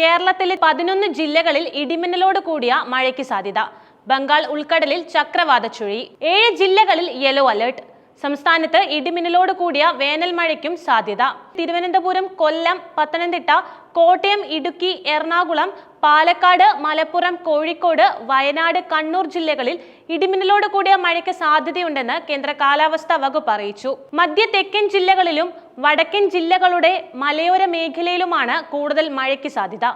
കേരളത്തിലെ പതിനൊന്ന് ജില്ലകളിൽ ഇടിമിന്നലോട് കൂടിയ മഴയ്ക്ക് സാധ്യത. ബംഗാൾ ഉൾക്കടലിൽ ചക്രവാത ചുഴി. ഏഴ് ജില്ലകളിൽ യെല്ലോ അലേർട്ട് സംസ്ഥാനത്ത് ഇടിമിന്നലോട് കൂടിയ വേനൽ മഴയ്ക്കും സാധ്യത. തിരുവനന്തപുരം കൊല്ലം പത്തനംതിട്ട കോട്ടയം ഇടുക്കി എറണാകുളം പാലക്കാട് മലപ്പുറം കോഴിക്കോട് വയനാട് കണ്ണൂർ ജില്ലകളിൽ ഇടിമിന്നലോട് കൂടിയ മഴയ്ക്ക് സാധ്യതയുണ്ടെന്ന് കേന്ദ്ര കാലാവസ്ഥാ വകുപ്പ് അറിയിച്ചു. മധ്യ തെക്കൻ ജില്ലകളിലും വടക്കൻ ജില്ലകളുടെ മലയോര മേഖലയിലുമാണ് കൂടുതൽ മഴയ്ക്ക് സാധ്യത.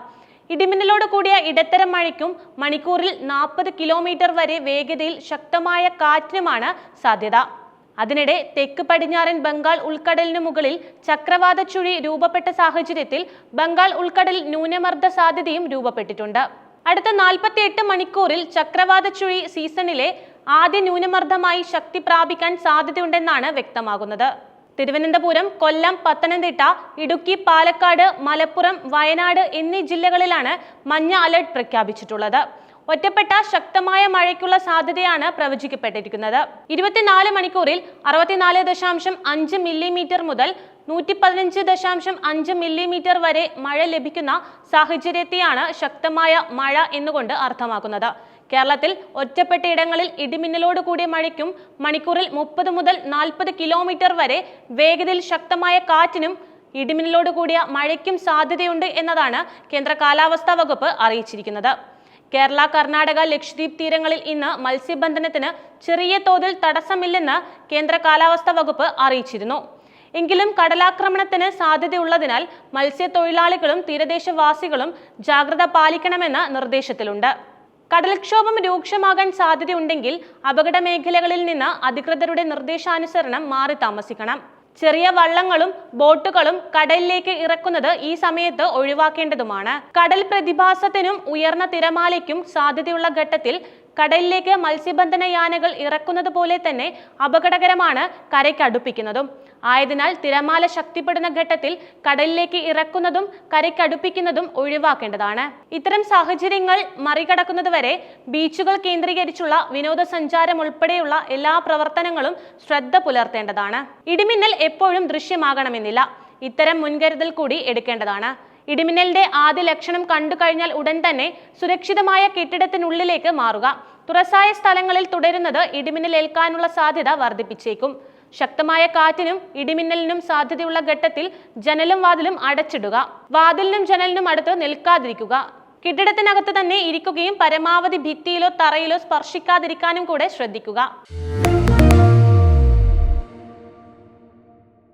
ഇടിമിന്നലോട് കൂടിയ ഇടത്തരം മഴയ്ക്കും മണിക്കൂറിൽ നാൽപ്പത് കിലോമീറ്റർ വരെ വേഗതയിൽ ശക്തമായ കാറ്റിനുമാണ് സാധ്യത. അതിനിടെ തെക്ക് പടിഞ്ഞാറൻ ബംഗാൾ ഉൾക്കടലിനു മുകളിൽ ചക്രവാത ചുഴി രൂപപ്പെട്ട സാഹചര്യത്തിൽ ബംഗാൾ ഉൾക്കടൽ ന്യൂനമർദ്ദ സാധ്യതയും രൂപപ്പെട്ടിട്ടുണ്ട്. അടുത്ത നാൽപ്പത്തിയെട്ട് മണിക്കൂറിൽ ചക്രവാത ചുഴി സീസണിലെ ആദ്യ ന്യൂനമർദ്ദമായി ശക്തി പ്രാപിക്കാൻ സാധ്യതയുണ്ടെന്നാണ് വ്യക്തമാകുന്നത്. തിരുവനന്തപുരം കൊല്ലം പത്തനംതിട്ട ഇടുക്കി പാലക്കാട് മലപ്പുറം വയനാട് എന്നീ ജില്ലകളിലാണ് മഞ്ഞ അലർട്ട് പ്രഖ്യാപിച്ചിട്ടുള്ളത്. ഒറ്റപ്പെട്ട ശക്തമായ മഴയ്ക്കുള്ള സാധ്യതയാണ് പ്രവചിക്കപ്പെട്ടിരിക്കുന്നത്. ഇരുപത്തിനാല് മണിക്കൂറിൽ അറുപത്തിനാല് ദശാംശം അഞ്ച് മില്ലിമീറ്റർ മുതൽ നൂറ്റി പതിനഞ്ച് ദശാംശം അഞ്ച് മില്ലിമീറ്റർ വരെ മഴ ലഭിക്കുന്ന സാഹചര്യത്തെയാണ് ശക്തമായ മഴ എന്നുകൊണ്ട് അർത്ഥമാക്കുന്നത്. കേരളത്തിൽ ഒറ്റപ്പെട്ട ഇടങ്ങളിൽ ഇടിമിന്നലോട് കൂടിയ മഴയ്ക്കും മണിക്കൂറിൽ മുപ്പത് മുതൽ നാൽപ്പത് കിലോമീറ്റർ വരെ വേഗതയിൽ ശക്തമായ കാറ്റിനും ഇടിമിന്നലോട് കൂടിയ മഴയ്ക്കും സാധ്യതയുണ്ട് എന്നതാണ് കേന്ദ്ര കാലാവസ്ഥാ വകുപ്പ് അറിയിച്ചിരിക്കുന്നത്. കേരള കർണാടക ലക്ഷദ്വീപ് തീരങ്ങളിൽ ഇന്ന് മത്സ്യബന്ധനത്തിന് ചെറിയ തോതിൽ തടസ്സമില്ലെന്ന് കേന്ദ്ര കാലാവസ്ഥാ വകുപ്പ് അറിയിച്ചിരുന്നു. എങ്കിലും കടലാക്രമണത്തിന് സാധ്യതയുള്ളതിനാൽ മത്സ്യത്തൊഴിലാളികളും തീരദേശവാസികളും ജാഗ്രത പാലിക്കണമെന്ന് നിർദ്ദേശത്തിലുണ്ട്. കടൽക്ഷോഭം രൂക്ഷമാകാൻ സാധ്യതയുണ്ടെങ്കിൽ അപകട മേഖലകളിൽ നിന്ന് അധികൃതരുടെ നിർദ്ദേശാനുസരണം മാറി താമസിക്കണം. ചെറിയ വള്ളങ്ങളും ബോട്ടുകളും കടലിലേക്ക് ഇറക്കുന്നത് ഈ സമയത്ത് ഒഴിവാക്കേണ്ടതുമാണ്. കടൽ പ്രതിഭാസത്തിനും ഉയർന്ന തിരമാലയ്ക്കും സാധ്യതയുള്ള ഘട്ടത്തിൽ കടലിലേക്ക് മത്സ്യബന്ധന യാനകൾ ഇറക്കുന്നത് പോലെ തന്നെ അപകടകരമാണ് കരയ്ക്ക് അടുപ്പിക്കുന്നതും. ആയതിനാൽ തിരമാല ശക്തിപ്പെടുന്ന ഘട്ടത്തിൽ കടലിലേക്ക് ഇറക്കുന്നതും കരയ്ക്ക് അടുപ്പിക്കുന്നതും ഒഴിവാക്കേണ്ടതാണ്. ഇത്തരം സാഹചര്യങ്ങൾ മറികടക്കുന്നതുവരെ ബീച്ചുകൾ കേന്ദ്രീകരിച്ചുള്ള വിനോദസഞ്ചാരം ഉൾപ്പെടെയുള്ള എല്ലാ പ്രവർത്തനങ്ങളും ശ്രദ്ധ പുലർത്തേണ്ടതാണ്. ഇടിമിന്നൽ എപ്പോഴും ദൃശ്യമാകണമെന്നില്ല. ഇത്തരം മുൻകരുതൽ കൂടി എടുക്കേണ്ടതാണ്. ഇടിമിന്നലിന്റെ ആദ്യ ലക്ഷണം കണ്ടു കഴിഞ്ഞാൽ ഉടൻ തന്നെ സുരക്ഷിതമായ കെട്ടിടത്തിനുള്ളിലേക്ക് മാറുക. തുറസായ സ്ഥലങ്ങളിൽ തുടരുന്നത് ഇടിമിന്നൽ ഏൽക്കാനുള്ള സാധ്യത വർദ്ധിപ്പിച്ചേക്കും. ശക്തമായ കാറ്റിനും ഇടിമിന്നലിനും സാധ്യതയുള്ള ഘട്ടത്തിൽ ജനലും വാതിലും അടച്ചിടുക. വാതിലിനും ജനലിനും അടുത്ത് നിൽക്കാതിരിക്കുക. കെട്ടിടത്തിനകത്ത് തന്നെ ഇരിക്കുകയും പരമാവധി ഭിത്തിയിലോ തറയിലോ സ്പർശിക്കാതിരിക്കാനും കൂടെ ശ്രദ്ധിക്കുക.